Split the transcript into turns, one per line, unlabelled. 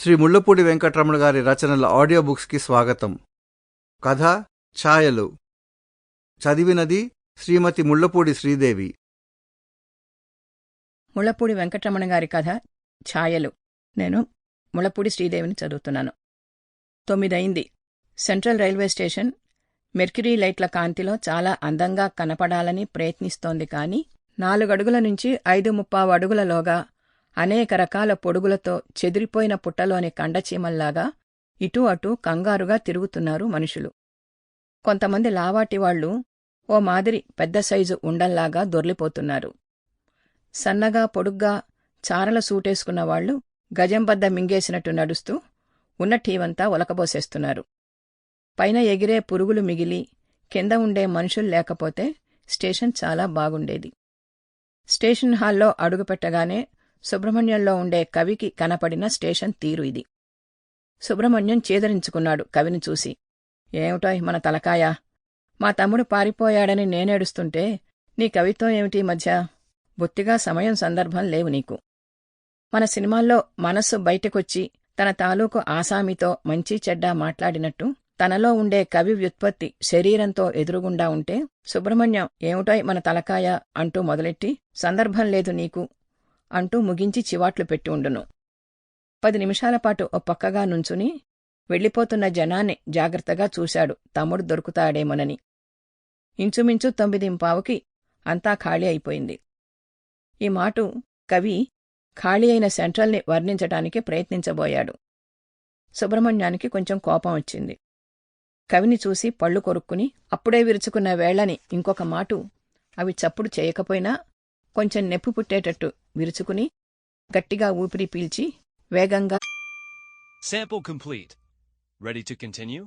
శ్రీ ముళ్ళపూడి వెంకటరమణ గారి రచనల ఆడియో బుక్స్కి స్వాగతం. కథ ఛాయలు. చదివినది శ్రీమతి ముళ్ళపూడి శ్రీదేవి.
ముళ్ళపూడి వెంకటరమణ గారి కథ ఛాయలు. నేను ముళ్ళపూడి శ్రీదేవిని చదువుతున్నాను. తొమ్మిదయింది సెంట్రల్ రైల్వే స్టేషన్ మెర్క్యూరీ లైట్ల కాంతిలో చాలా అందంగా కనపడాలని ప్రయత్నిస్తోంది కానీ నాలుగడుగుల నుంచి ఐదు ముప్పావు అడుగులలోగా అనేక రకాల పొడుగులతో చెదిరిపోయిన పుట్టలోని కండచీమల్లాగా ఇటూ అటూ కంగారుగా తిరుగుతున్నారు మనుషులు. కొంతమంది లావాటివాళ్ళు ఓ మాదిరి పెద్ద సైజు ఉండల్లాగా దొర్లిపోతున్నారు. సన్నగా పొడుగ్గా చారల సూటేసుకున్న వాళ్ళు గజంబద్ద మింగేసినట్టు నడుస్తూ ఉన్న ఠీవంతా ఒలకబోసేస్తున్నారు. పైన ఎగిరే పురుగులు మిగిలి కింద ఉండే మనుషులు లేకపోతే స్టేషన్ చాలా బాగుండేది. స్టేషన్ హాల్లో అడుగుపెట్టగానే సుబ్రహ్మణ్యంలో ఉండే కవికి కనపడిన స్టేషన్ తీరు ఇది. సుబ్రహ్మణ్యం చేదరించుకున్నాడు కవిని చూసి. ఏమిటోయ్ మన తలకాయ? మా తమ్ముడు పారిపోయాడని నేనేడుస్తుంటే నీ కవిత్వం ఏమిటి మధ్య? బొత్తిగా సమయం సందర్భం లేవు నీకు. మన సినిమాల్లో మనస్సు బయటకొచ్చి తన తాలూకు ఆసామితో మంచి చెడ్డ మాట్లాడినట్టు తనలో ఉండే కవి వ్యుత్పత్తి శరీరంతో ఎదురుగుండా ఉంటే సుబ్రహ్మణ్యం ఏమిటోయ్ మన తలకాయ అంటూ మొదలెట్టి సందర్భం లేదు నీకు. అంటూ ముగించి చివాట్లు పెట్టి ఉండును. పది నిమిషాల పాటు ఓ పక్కగా నుంచుని వెళ్ళిపోతున్న జనాన్ని జాగ్రత్తగా చూశాడు. తమ్ముడు దొరుకుతాడేమోనని. ఇంచుమించు తొమ్మిదింపావుకి అంతా ఖాళీ అయిపోయింది. ఈ మాటు కవి ఖాళీ అయిన సెంట్రల్ని వర్ణించటానికి ప్రయత్నించబోయాడు. సుబ్రహ్మణ్యానికి కొంచెం కోపం వచ్చింది. కవిని చూసి పళ్ళు కొరుక్కుని అప్పుడే విరుచుకున్న వేళని ఇంకొక మాటు అవి చప్పుడు చేయకపోయినా కొంచెం నెప్పు పుట్టేటట్టు విరుచుకుని గట్టిగా ఊపిరి పీల్చి వేగంగా
Sample complete. Ready to continue?